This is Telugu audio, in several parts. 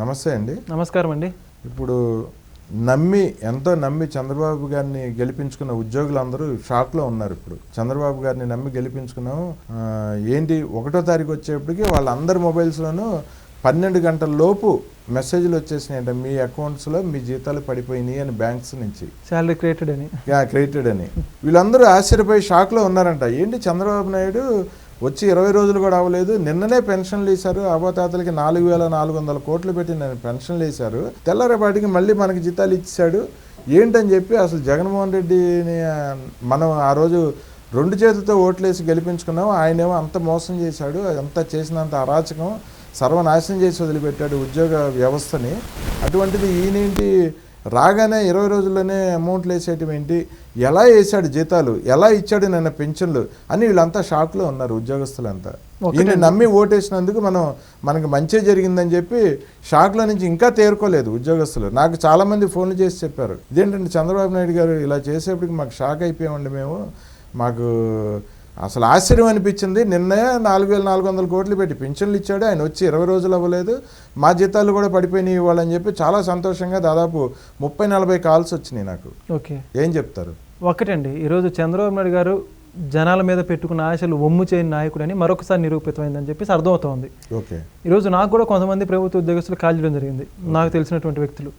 నమస్తే అండి. నమస్కారం అండి. ఇప్పుడు నమ్మి ఎంతో నమ్మి చంద్రబాబు గారిని గెలిపించుకున్న ఉద్యోగులందరూ షాక్లో ఉన్నారు ఇప్పుడు. చంద్రబాబు గారిని నమ్మి గెలిపించుకున్నాము. ఏంటి? ఒకటో తారీఖు వచ్చేప్పటికి వాళ్ళందరి మొబైల్స్లోనూ పన్నెండు గంటల లోపు మెసేజ్లు వచ్చేసినాయంట. మీ అకౌంట్స్లో మీ జీతాలు పడిపోయినాయి అని బ్యాంక్స్ నుంచి. శాలరీ క్రియేటెడ్ అని. క్రెడిటెడ్ అని. వీళ్ళందరూ ఆశ్చర్యపోయి షాక్లో ఉన్నారంట. ఏంటి చంద్రబాబు నాయుడు వచ్చి ఇరవై రోజులు కూడా అవ్వలేదు. నిన్ననే పెన్షన్లు వేశారు. అవతాతలకి నాలుగు వేల నాలుగు వందల కోట్లు పెట్టి నేను పెన్షన్లు వేశారు. తెల్లరేపాటికి మళ్ళీ మనకి జీతాలు ఇచ్చాడు. ఏంటని చెప్పి అసలు జగన్మోహన్ రెడ్డిని మనం ఆ రోజు రెండు చేతులతో ఓట్లేసి గెలిపించుకున్నాం. ఆయనేమో అంత మోసం చేశాడు. అంత చేసినంత అరాచకం. సర్వనాశనం చేసి వదిలిపెట్టాడు ఉద్యోగ వ్యవస్థని. అటువంటిది ఈయనేంటి రాగానే ఇరవై రోజుల్లోనే అమౌంట్లు వేసేయటం ఏంటి? ఎలా వేసాడు జీతాలు? ఎలా ఇచ్చాడు నిన్న పెన్షన్లు? అని వీళ్ళంతా షాక్లో ఉన్నారు ఉద్యోగస్తులంతా. ఈయన నమ్మి ఓటేసినందుకు మనం మనకి మంచి జరిగిందని చెప్పి షాక్లో నుంచి ఇంకా తేరుకోలేదు ఉద్యోగస్తులు. నాకు చాలామంది ఫోన్లు చేసి చెప్పారు. ఇదేంటంటే చంద్రబాబు నాయుడు గారు ఇలా చేసేప్పటికి మాకు షాక్ అయిపోయామండి మేము. మాకు అసలు ఆశ్చర్యం అనిపించింది. నిన్నే నాలుగు వేల నాలుగు వందల కోట్లు పెట్టి పెన్షన్లు ఇచ్చాడు. ఆయన వచ్చి ఇరవై రోజులు అవ్వలేదు. మా జీతాలు కూడా పడిపోయినాయి ఇవ్వాలని చెప్పి చాలా సంతోషంగా దాదాపు ముప్పై నలభై కాల్స్ వచ్చినాయి నాకు. ఓకే. ఏం చెప్తారు? ఒకటండి ఈరోజు చంద్రబాబు నాయుడు గారు జనాల మీద పెట్టుకున్న ఆశలు ఒమ్ము చేయని నాయకుడు అని మరొకసారి నిరూపితమైందని చెప్పేసి అర్థమవుతోంది. ఓకే. ఈరోజు నాకు కూడా కొంతమంది ప్రభుత్వ ఉద్యోగస్తులు కాల్ చేయడం జరిగింది. నాకు తెలిసినటువంటి వ్యక్తులు.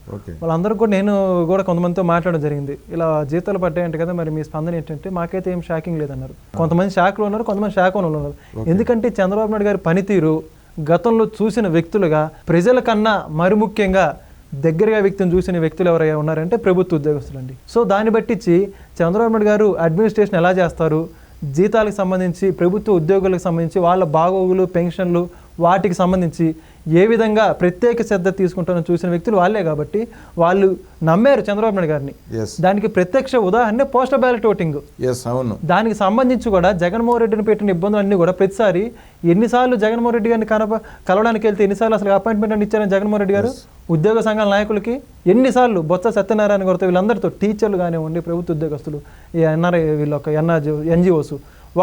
వాళ్ళందరూ కూడా నేను కూడా కొంతమందితో మాట్లాడడం జరిగింది. ఇలా జీతాలు పడ్డాయంట కదా మరి మీ స్పందన ఏంటంటే మాకైతే ఏం షాకింగ్ లేదన్నారు. కొంతమంది షాక్లో ఉన్నారు కొంతమంది షాక్ ఉన్నారు. ఎందుకంటే చంద్రబాబు నాయుడు గారి పనితీరు గతంలో చూసిన వ్యక్తులుగా ప్రజల కన్నా మరి ముఖ్యంగా దగ్గరగా వ్యక్తిని చూసిన వ్యక్తులు ఎవరైనా ఉన్నారంటే ప్రభుత్వ ఉద్యోగస్తులు అండి సో దాన్ని బట్టించి చంద్రబాబు నాయుడు గారు అడ్మినిస్ట్రేషన్ ఎలా చేస్తారు? జీతాలకు సంబంధించి ప్రభుత్వ ఉద్యోగులకు సంబంధించి వాళ్ళ బాగోగులు పెన్షన్లు వాటికి సంబంధించి ఏ విధంగా ప్రత్యేక శ్రద్ధ తీసుకుంటారో చూసిన వ్యక్తులు వాళ్ళే కాబట్టి వాళ్ళు నమ్మారు చంద్రబాబు నాయుడు గారిని. దానికి ప్రత్యక్ష ఉదాహరణ పోస్టల్ బ్యాలెట్ ఓటింగ్. అవును. దానికి సంబంధించి కూడా జగన్మోహన్ రెడ్డిని పెట్టిన ఇబ్బందులు అన్నీ కూడా ప్రతిసారి ఎన్నిసార్లు జగన్మోహన్ రెడ్డి గారిని కనప కలవడానికి వెళ్తే ఎన్నిసార్లు అసలు అపాయింట్మెంట్ అని ఇచ్చారని జగన్మోహన్ రెడ్డి గారు? ఉద్యోగ సంఘాల నాయకులకి ఎన్నిసార్లు బొత్స సత్యనారాయణ గారితో వీళ్ళందరితో టీచర్లు కానివ్వండి ప్రభుత్వ ఉద్యోగస్తులు ఈ ఎన్ఆర్ఐ వీళ్ళ ఒక ఎన్ఆర్జీ ఎన్జిఓస్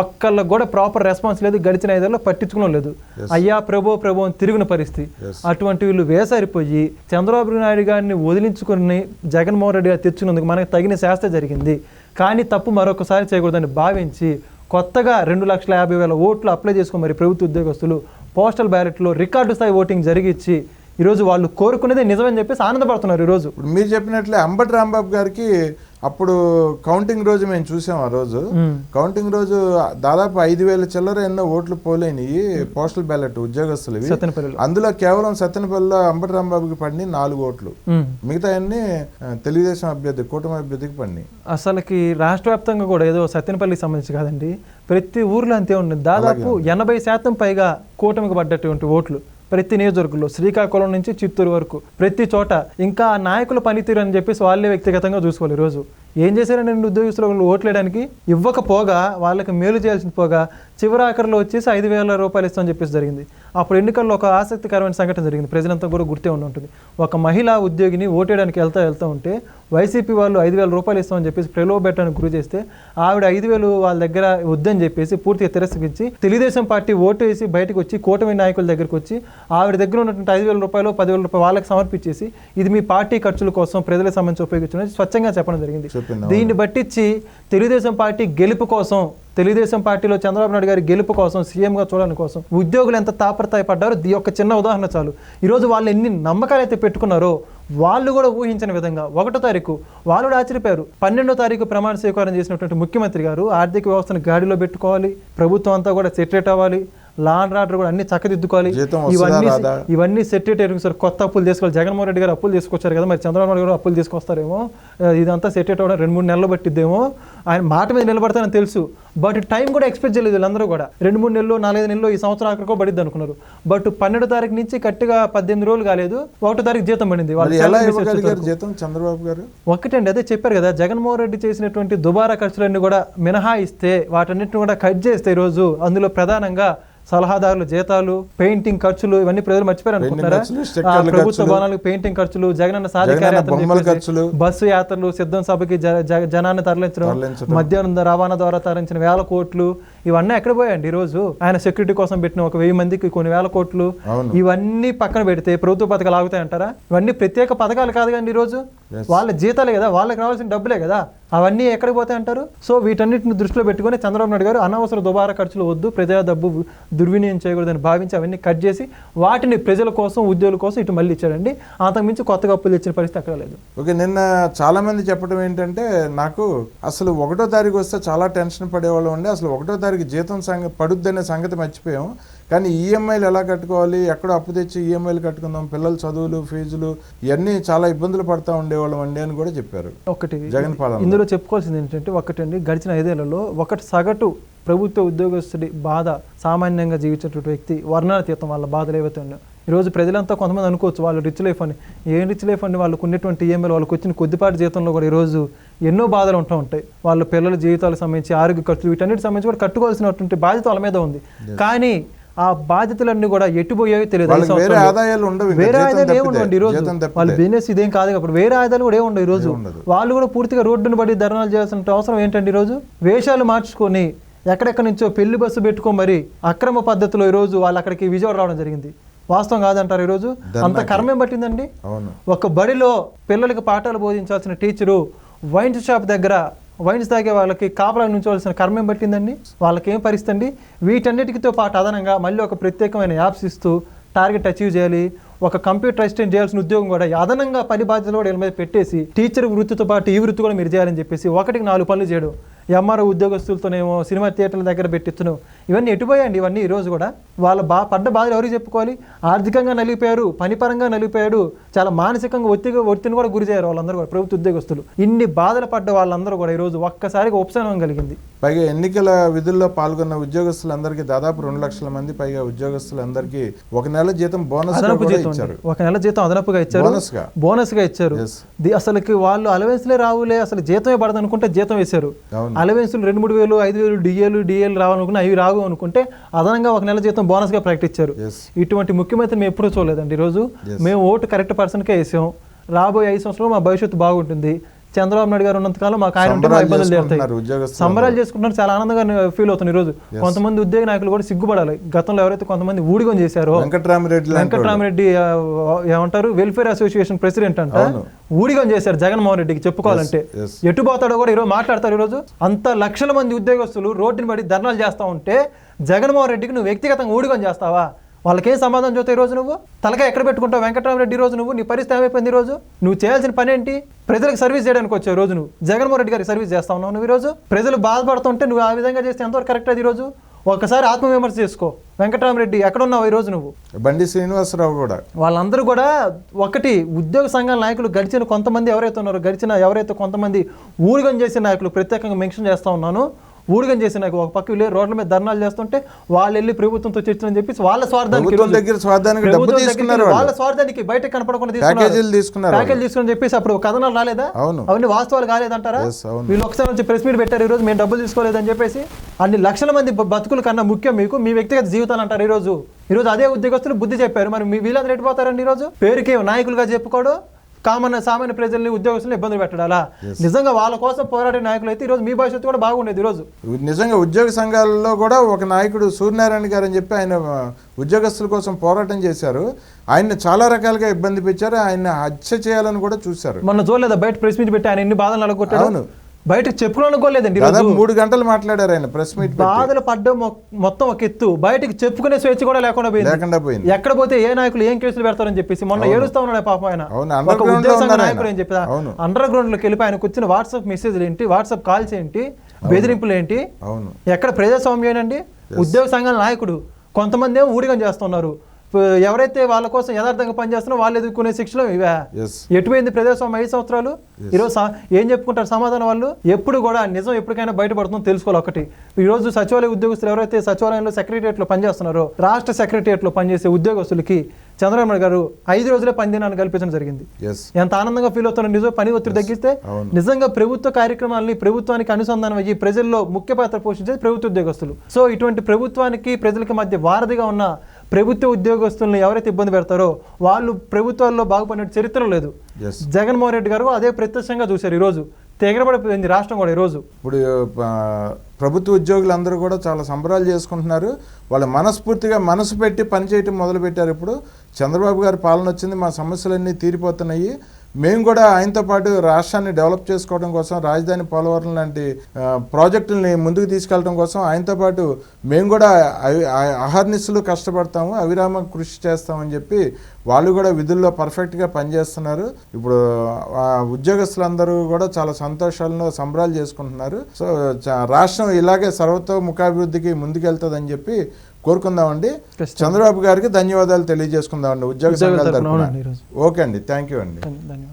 ఒక్కళ్ళకి కూడా ప్రాపర్ రెస్పాన్స్ లేదు గడిచిన ఐదేళ్ళలో పట్టించుకోవడం లేదు. అయ్యా ప్రభో ప్రభో అని తిరిగిన పరిస్థితి. అటువంటి వీళ్ళు వేసారిపోయి చంద్రబాబు నాయుడు గారిని వదిలించుకుని జగన్మోహన్ రెడ్డి గారు తెచ్చుకున్నందుకు మనకు తగిన శాస్త్ర జరిగింది. కానీ తప్పు మరొకసారి చేయకూడదని భావించి కొత్తగా రెండు లక్షల యాభై వేల ఓట్లు అప్లై చేసుకుని మరి ప్రభుత్వ ఉద్యోగస్తులు పోస్టల్ బ్యాలెట్లో రికార్డు స్థాయి ఓటింగ్ జరిగించి ఈరోజు వాళ్ళు కోరుకునేదే నిజమని చెప్పేసి ఆనందపడుతున్నారు ఈరోజు. ఇప్పుడు మీరు చెప్పినట్లే అంబటి రాంబాబు గారికి అప్పుడు కౌంటింగ్ రోజు మేము చూసాం ఆ రోజు. కౌంటింగ్ రోజు దాదాపు ఐదు వేల చిల్లర ఎన్నో ఓట్లు పోలేనివి పోస్టల్ బ్యాలెట్ ఉద్యోగస్తులవి. సత్తెనపల్లిలో అందులో కేవలం సత్యనపల్లిలో అంబటి రాంబాబుకి పడి నాలుగు ఓట్లు. మిగతా అన్ని తెలుగుదేశం అభ్యర్థి కూటమి అభ్యర్థికి పడినాయి. అసలుకి రాష్ట్ర వ్యాప్తంగా కూడా ఏదో సత్యనపల్లికి సంబంధించి కాదండి ప్రతి ఊర్లో అంతే ఉంటుంది దాదాపు ఎనభై శాతం పైగా కూటమికి పడ్డటువంటి ఓట్లు. ప్రతి నియోజకవర్గంలో శ్రీకాకుళం నుంచి చిత్తూరు వరకు ప్రతి చోట ఇంకా ఆ నాయకుల పనితీరు అని చెప్పేసి వాళ్ళే వ్యక్తిగతంగా చూసుకోవాలి ఈరోజు. ఏం చేశారని రెండు ఉద్యోగస్తులు ఓట్లేయడానికి? ఇవ్వకపోగా వాళ్ళకి మేలు చేయాల్సింది పోగా చివరి ఆఖరిలో వచ్చేసి ఐదు వేల రూపాయలు ఇస్తామని చెప్పేసి జరిగింది. అప్పుడు ఎన్నికల్లో ఒక ఆసక్తికరమైన సంఘటన జరిగింది. ప్రజలంతా కూడా గుర్తే ఉండి ఉంటుంది. ఒక మహిళా ఉద్యోగిని ఓటేయడానికి వెళ్తా వెళ్తూ ఉంటే వైసీపీ వాళ్ళు ఐదు వేల రూపాయలు ఇస్తామని చెప్పేసి ప్రలోభపెట్టడానికి గురి చేస్తే ఆవిడ ఐదు వేలు వాళ్ళ దగ్గర వద్దని చెప్పేసి పూర్తిగా తిరస్కరించి తెలుగుదేశం పార్టీ ఓటు వేసి బయటకు వచ్చి కూటమి నాయకుల దగ్గరకు వచ్చి ఆవిడ దగ్గర ఉన్నటువంటి ఐదు వేల రూపాయలు పదివేల రూపాయలు వాళ్ళకి సమర్పించేసి ఇది మీ పార్టీ ఖర్చుల కోసం ప్రజలకు సంబంధించి ఉపయోగించడం స్వచ్ఛంగా చెప్పడం జరిగింది. దీన్ని బట్టించి తెలుగుదేశం పార్టీ గెలుపు కోసం తెలుగుదేశం పార్టీలో చంద్రబాబు నాయుడు గారి గెలుపు కోసం సీఎంగా చూడడం కోసం ఉద్యోగులు ఎంత తాపత్రయపడ్డారో ఈ యొక్క చిన్న ఉదాహరణ చాలు. ఈరోజు వాళ్ళు ఎన్ని నమ్మకాలు అయితే పెట్టుకున్నారో వాళ్ళు కూడా ఊహించిన విధంగా ఒకటో తారీఖు వాళ్ళు కూడా ఆశ్చర్యపోయారు. పన్నెండో తారీఖు ప్రమాణ స్వీకారం చేసినటువంటి ముఖ్యమంత్రి గారు ఆర్థిక వ్యవస్థను గాడిలో పెట్టుకోవాలి ప్రభుత్వం అంతా కూడా సెటరేట్ అవ్వాలి లా అండ్ ఆర్డర్ కూడా అన్ని చక్కదిద్దుకోవాలి. ఇవన్నీ? ఇవన్నీ సెట్ సార్ కొత్త అప్పులు తీసుకోవాలి. జగన్మోహన్ రెడ్డి గారు అప్పులు తీసుకొచ్చారు కదా మరి చంద్రబాబు నాయుడు గారు అప్పులు తీసుకొస్తారేమో. ఇదంతా సెట్ అవ్వడం రెండు మూడు నెలలు పట్టిద్దేమో. ఆయన మాట మీద నిలబడతానని తెలుసు. బట్ టైం కూడా ఎక్స్పెక్ట్ చేయలేదు వీళ్ళందరూ కూడా. రెండు మూడు నెలలు నాలుగైదు నెలలు ఈ సంవత్సరం ఆఖరికో పడిద్ది అనుకున్నారు. బట్ పన్నెండో తారీఖు నుంచి కట్టిగా పద్దెనిమిది రోజులు కాలేదు. ఒకటో తారీఖు జీతం పడింది. జీతం చంద్రబాబు గారు? ఒకటండి అదే చెప్పారు కదా జగన్మోహన్ రెడ్డి చేసినటువంటి దుబారా ఖర్చులన్నీ కూడా మినహాయిస్తే వాటన్నిటిని కూడా కట్ చేస్తే ఈరోజు అందులో ప్రధానంగా సలహాదారులు జీతాలు పెయింటింగ్ ఖర్చులు ఇవన్నీ ప్రజలు మర్చిపోయారు ప్రభుత్వ. భవనాలకు పెయింటింగ్ ఖర్చులు జగనన్న ఖర్చులు. బస్సు యాత్రలు సిద్ధం సభకి జనాన్ని తరలించడం. మధ్యాహ్నం రవాణా ద్వారా తరలించిన వేల కోట్లు ఇవన్నీ ఎక్కడ పోయాయండి ఈ రోజు ఆయన సెక్యూరిటీ కోసం పెట్టిన ఒక వెయ్యి మందికి కొన్ని వేల కోట్లు. ఇవన్నీ పక్కన పెడితే ప్రభుత్వ పథకాలు ఆగుతాయంటారా ఇవన్నీ ప్రత్యేక పథకాలు కాదు కండి ఈరోజు Yes. వాళ్ళ జీతాలే కదా వాళ్ళకి రావాల్సిన డబ్బులే కదా అవన్నీ ఎక్కడికి పోతాయి అంటారు? సో వీటన్నిటిని దృష్టిలో పెట్టుకొని చంద్రబాబు నాయుడు గారు అనవసర దుబారా ఖర్చులు వద్దు ప్రజా డబ్బు దుర్వినియోగం చేయకూడదని భావించి అవన్నీ కట్ చేసి వాటిని ప్రజల కోసం ఉద్యోగుల కోసం ఇటు మళ్ళీ ఇచ్చాడండి అంతకుమించి కొత్తగా అప్పులు ఇచ్చిన పరిస్థితి అక్కడ లేదు. ఓకే నిన్న చాలామంది చెప్పడం ఏంటంటే నాకు అసలు ఒకటో తారీఖు వస్తే చాలా టెన్షన్ పడేవాళ్ళు ఉండే అసలు ఒకటో తారీఖు జీతం సంగ పడుద్దనే సంగతి మర్చిపోయాం కానీ ఈఎంఐలు ఎలా కట్టుకోవాలి? ఎక్కడ అప్పు తెచ్చి ఈఎంఐలు కట్టుకుందాం? పిల్లల చదువులు ఫీజులు ఇవన్నీ చాలా ఇబ్బందులు పడతా ఉండేవాళ్ళం అండి అని కూడా చెప్పారు. ఒకటి జగన్ పాలన ఇందులో చెప్పుకోవాల్సింది ఏంటంటే ఒకటండి గడిచిన ఐదేళ్ళలో ఒకటి సగటు ప్రభుత్వ ఉద్యోగస్తుడి బాధ సామాన్యంగా జీవించేటువంటి వ్యక్తి వర్ణాతీతం వాళ్ళ బాధలు ఏవైతే ఉన్నాయో. ఈరోజు ప్రజలంతా కొంతమంది అనుకోవచ్చు వాళ్ళు రిచ్ లైఫ్ అని. ఏం రిచ్ లైఫ్ అండి? వాళ్ళకు ఉన్నటువంటి ఈఎంఐలు వాళ్ళకి వచ్చిన కొద్దిపాటి జీతంలో కూడా ఈరోజు ఎన్నో బాధలు ఉంటూ ఉంటాయి. వాళ్ళ పిల్లల జీవితాలకు సంబంధించి ఆరోగ్య ఖర్చులు వీటన్నిటి సంబంధించి కూడా కట్టుకోవాల్సినటువంటి బాధ్యత వాళ్ళ మీద ఉంది. కానీ ఆ బాధ్యతలన్నీ కూడా ఎటుపోయాయో తెలియదు. వేరే. ఆదాయాలు ఉండవు. వేరే ఆదాయాలు ఈ రోజు. వాళ్ళ బిజినెస్ ఇదేం కాదు అప్పుడు వేరే ఆదాయాలు కూడా ఏముండవు ఈ రోజు. వాళ్ళు కూడా పూర్తిగా రోడ్డును పడి ధర్నాలు చేయాల్సిన అవసరం ఏంటండి ఈరోజు? వేషాలు మార్చుకొని ఎక్కడెక్కడి నుంచో పెళ్ళి బస్సు పెట్టుకో మరి అక్రమ పద్ధతిలో ఈరోజు వాళ్ళు అక్కడికి విజయవాడ రావడం జరిగింది. వాస్తవం కాదంటారు ఈరోజు? అంత కర్మేం పట్టిందండి? ఒక బడిలో పిల్లలకి పాఠాలు బోధించాల్సిన టీచరు వైన్స్ షాప్ దగ్గర వైన్స్ తాగే వాళ్ళకి కాపలా ఉంచవలసిన కర్మం పట్టిందండి? వాళ్ళకి ఏం పరిస్థితి అండి వీటన్నిటితో పాటు అదనంగా మళ్ళీ ఒక ప్రత్యేకమైన యాప్స్ ఇస్తూ టార్గెట్ అచీవ్ చేయాలి. ఒక కంప్యూటర్ అసిస్టెంట్ చేయాల్సిన ఉద్యోగం కూడా అదనంగా పని బాధ్యతలు కూడా వీళ్ళ మీద పెట్టేసి టీచర్ వృత్తితో పాటు ఈ వృత్తి కూడా మీరు చేయాలని చెప్పేసి ఒకటికి నాలుగు పనులు చేయడం. ఎంఆర్ఓ ఉద్యోగస్తులతోనేమో సినిమా థియేటర్ల దగ్గర పెట్టించడం ఇవన్నీ ఎటుపోయాయండి? ఇవన్నీ ఈరోజు కూడా వాళ్ళ బా పడ్డ బాధలు ఎవరికి చెప్పుకోవాలి? ఆర్థికంగా నలిగిపోయారు పనిపరంగా నలిగిపోయాడు చాలా మానసికంగా ఒత్తిగా ఒత్తిడిని కూడా గురిచేయారు వాళ్ళందరూ కూడా ప్రభుత్వ ఉద్యోగస్తులు. ఇన్ని బాధలు పడ్డ వాళ్ళందరూ కూడా ఈరోజు ఒక్కసారిగా ఉపశమనం కలిగింది. పైగా ఎన్నికల విధుల్లో పాల్గొన్న ఉద్యోగస్తులందరికీ దాదాపు రెండు లక్షల మంది పైగా ఉద్యోగస్తులందరికీ ఒక నెల జీతం బోనస్ ఇచ్చారు. ఒక నెల జీతం అదనపుగా ఇచ్చారు. బోనస్గా బోనస్గా ఇచ్చారు అసలుకి వాళ్ళు అలవెన్స్లే రావులే అసలు జీతమే పడదు అనుకుంటే జీతం వేశారు. అలవెన్స్లు రెండు మూడు వేలు ఐదు వేలు డిఏలు డిఏలు రావాలనుకున్నా అవి రావు అనుకుంటే అదనంగా ఒక నెల జీతం బోనస్గా ప్రకటించారు ఇటువంటి ముఖ్యమంత్రి మేము ఎప్పుడూ చూడలేదండి. ఈరోజు. మేము ఓటు కరెక్ట్ పర్సన్కే వేసాం. రాబోయే ఐదు సంవత్సరాలు మా భవిష్యత్తు బాగుంటుంది. చంద్రబాబు నాయుడు గారు ఉన్నంతకాలం మాకు ఆయన ఉంటే ఇబ్బందులు తీరుతాయి. సంబరాలు చేసుకుంటున్నారు చాలా ఆనందంగా ఫీల్ అవుతుంది ఈరోజు. కొంతమంది ఉద్యోగ నాయకులు కూడా సిగ్గుపడాలి. గతంలో ఎవరైతే కొంతమంది ఊడిగం చేశారో వెంకట్రామిరెడ్డి. వెంకటరామరెడ్డి ఏమంటారు వెల్ఫేర్ అసోసియేషన్ ప్రెసిడెంట్ అంట. ఊడిగం చేశారు జగన్మోహన్ రెడ్డికి చెప్పుకోవాలంటే. ఎటు పోతాడో కూడా ఈరోజు మాట్లాడతారు ఈరోజు. అంత లక్షల మంది ఉద్యోగస్తులు రోడ్డుని పడి ధర్నాలు చేస్తా ఉంటే జగన్మోహన్ రెడ్డికి నువ్వు వ్యక్తిగతంగా ఊడిగం చేస్తావా? వాళ్ళకేం సమాధానం చూస్తావు ఈ రోజు నువ్వు? తలగా ఎక్కడ పెట్టుకుంటావు? వెంకటరామరెడ్డి రోజు నువ్వు? నీ పరిస్థితి ఏమైపోయింది ఈ రోజు? నువ్వు చేయాల్సిన పని ఏంటి? ప్రజలకు సర్వీస్ చేయడానికి వచ్చావు ఈ రోజు నువ్వు. జగన్మోహన్ రెడ్డి గారికి సర్వీస్ చేస్తా ఉన్నావు నువ్వు ఈ రోజు? ప్రజలు బాధపడుతుంటే నువ్వు ఆ విధంగా చేస్తే ఎంతవరకు కరెక్ట్ అది ఈ రోజు? ఒకసారి ఆత్మవిమర్శ చేసుకో. వెంకటరామరెడ్డి ఎక్కడ ఉన్నావు ఈ రోజు నువ్వు? బండి శ్రీనివాసరావు కూడా. వాళ్ళందరూ కూడా ఒకటి ఉద్యోగ సంఘాల నాయకులు గడిచిన కొంతమంది ఎవరైతే ఉన్నారో గడిచిన ఎవరైతే కొంతమంది ఊడిగం చేసిన నాయకులు ప్రత్యేకంగా మెన్షన్ చేస్తా ఉన్నాను. ఊడిగం చేసిన ఒక పక్క వీళ్ళు రోడ్ల మీద ధర్నాలు చేస్తుంటే వాళ్ళు వెళ్ళి ప్రభుత్వంతో చర్చలని చెప్పేసి వాళ్ళ స్వార్థానికి వాళ్ళ. స్వార్థానికి బయటకు కనపడకుండా ప్యాకేజీలు తీసుకున్నారు ప్యాకేజ్ తీసుకుని చెప్పేసి అప్పుడు కథనాలు రాలేదా? అవును. అవన్నీ వాస్తవాలు కాలేదంటారా. వీళ్ళు ఒకసారి వచ్చి ప్రెస్ మీట్ పెట్టారు ఈరోజు మేము డబ్బులు తీసుకోలేదని చెప్పేసి. అన్ని లక్షల మంది బతుకుల కన్నా ముఖ్యం మీకు మీ వ్యక్తిగత జీవితాలు అంటారు ఈరోజు. ఈరోజు అదే ఉద్యోగస్తులు బుద్ధి చెప్పారు. మరి మీ వీళ్ళందరూ ఎట్టిపోతారండి ఈరోజు? పేరుకి నాయకులుగా చెప్పుకోడు. కామన్ సామాన్య ప్రజల్ని ఉద్యోగస్తులను ఇబ్బంది పెట్టడాలా? నిజంగా వాళ్ళ కోసం పోరాడే నాయకులు అయితే ఈరోజు మీ భవిష్యత్తు కూడా బాగుండేది ఈరోజు. నిజంగా ఉద్యోగ సంఘాలలో కూడా ఒక నాయకుడు సూర్యనారాయణ గారు అని చెప్పి ఆయన ఉద్యోగస్తుల కోసం పోరాటం చేశారు. ఆయన్ని చాలా రకాలుగా ఇబ్బంది పెట్టారు. ఆయన హత్య చేయాలని కూడా చూశారు. మొన్న చూడలేదా? బయట ప్రెస్ మీట్ పెట్టి ఆయన ఎన్ని బాధలు అవును. బయటకు చెప్పుకోవాలనుకోలేదండి మూడు గంటలు మాట్లాడారు ఆయన ప్రెస్ మీట్. బాధలు పడ్డం మొత్తం ఒక ఎత్తు. బయటకు చెప్పుకునే స్వేచ్ఛ కూడా లేకుండా పోయింది. లేకుండా పోయింది. ఎక్కడ పోతే ఏ నాయకులు ఏం కేసులు పెడతారని చెప్పేసి మొన్న ఏడుస్తా ఉన్నాడు పాపం ఆయన. ఒక నాయకుడు. ఏం చెప్పి. అండర్ గ్రౌండ్లోకి వెళ్ళిపోయి ఆయనకు వచ్చిన వాట్సాప్ మెసేజ్లు ఏంటి? వాట్సాప్ కాల్స్ ఏంటి? బెదిరింపులు ఏంటి? అవును. ఎక్కడ ప్రజాస్వామ్యం అండి ఉద్యోగ సంఘాల నాయకుడు. కొంతమంది ఏమో ఊడిగం చేస్తున్నారు. ఎవరైతే వాళ్ళ కోసం యథార్థంగా పనిచేస్తున్నారో వాళ్ళు ఎదుర్కొనే శిక్షలు ఇవే. ఎటుపోయింది ప్రజాస్వామ్యం ఐదు సంవత్సరాలు? ఈరోజు ఏం చెప్పుకుంటారు సమాధానం వాళ్ళు? ఎప్పుడు కూడా నిజం ఎప్పటికైనా బయటపడుతుందో తెలుసుకోవాలి ఒకటి. ఈరోజు సచివాలయ ఉద్యోగస్తులు ఎవరైతే సచివాలయంలో సెక్రటరియట్లో పనిచేస్తున్నారో రాష్ట్ర సెక్రటరియట్లో పనిచేసే ఉద్యోగస్తులకి చంద్రబాబు గారు ఐదు రోజులే పని దినాన్ని కల్పించడం జరిగింది. ఎంత ఆనందంగా ఫీల్ అవుతున్నారు నిజం పని ఒత్తిడి తగ్గిస్తే. నిజంగా ప్రభుత్వ కార్యక్రమాలని ప్రభుత్వానికి అనుసంధానం అయ్యి ప్రజల్లో ముఖ్య పాత్ర పోషించేది ప్రభుత్వ ఉద్యోగస్తులు. సో ఇటువంటి ప్రభుత్వానికి ప్రజలకి మధ్య వారధిగా ఉన్న ప్రభుత్వ ఉద్యోగస్తులను ఎవరైతే ఇబ్బంది పెడతారో వాళ్ళు ప్రభుత్వాల్లో బాగుపడిన చరిత్ర లేదు. జగన్మోహన్ రెడ్డి గారు అదే ప్రత్యక్షంగా చూశారు ఈరోజు. తెగరబడిపోయింది రాష్ట్రం కూడా ఈరోజు. ఇప్పుడు ప్రభుత్వ ఉద్యోగులందరూ కూడా చాలా సంబరాలు చేసుకుంటున్నారు. వాళ్ళు మనస్ఫూర్తిగా మనసు పెట్టి పనిచేయటం మొదలుపెట్టారు ఇప్పుడు. చంద్రబాబు గారి పాలన వచ్చింది మా సమస్యలన్నీ తీరిపోతున్నాయి. మేము కూడా ఆయనతో పాటు రాష్ట్రాన్ని డెవలప్ చేసుకోవడం కోసం రాజధాని పోలవరం లాంటి ప్రాజెక్టుల్ని ముందుకు తీసుకెళ్ళడం కోసం ఆయనతో పాటు మేము కూడా అవి- అహర్నిశలు కష్టపడతాము అవిరామ కృషి చేస్తామని చెప్పి వాళ్ళు కూడా విధుల్లో పర్ఫెక్ట్గా పనిచేస్తున్నారు. ఇప్పుడు ఉద్యోగస్తులందరూ కూడా చాలా సంతోషాలను సంబరాలు చేసుకుంటున్నారు. సో చ- రాష్ట్రం ఇలాగే సర్వతోముఖాభివృద్ధికి ముందుకెళ్తుందని చెప్పి కోరుకుందామండి. చంద్రబాబు గారికి ధన్యవాదాలు తెలియజేసుకుందామండి. ఉద్యోగ సంఘాల ఓకే అండి. థ్యాంక్ యూ అండి. ధన్యవాదాలు.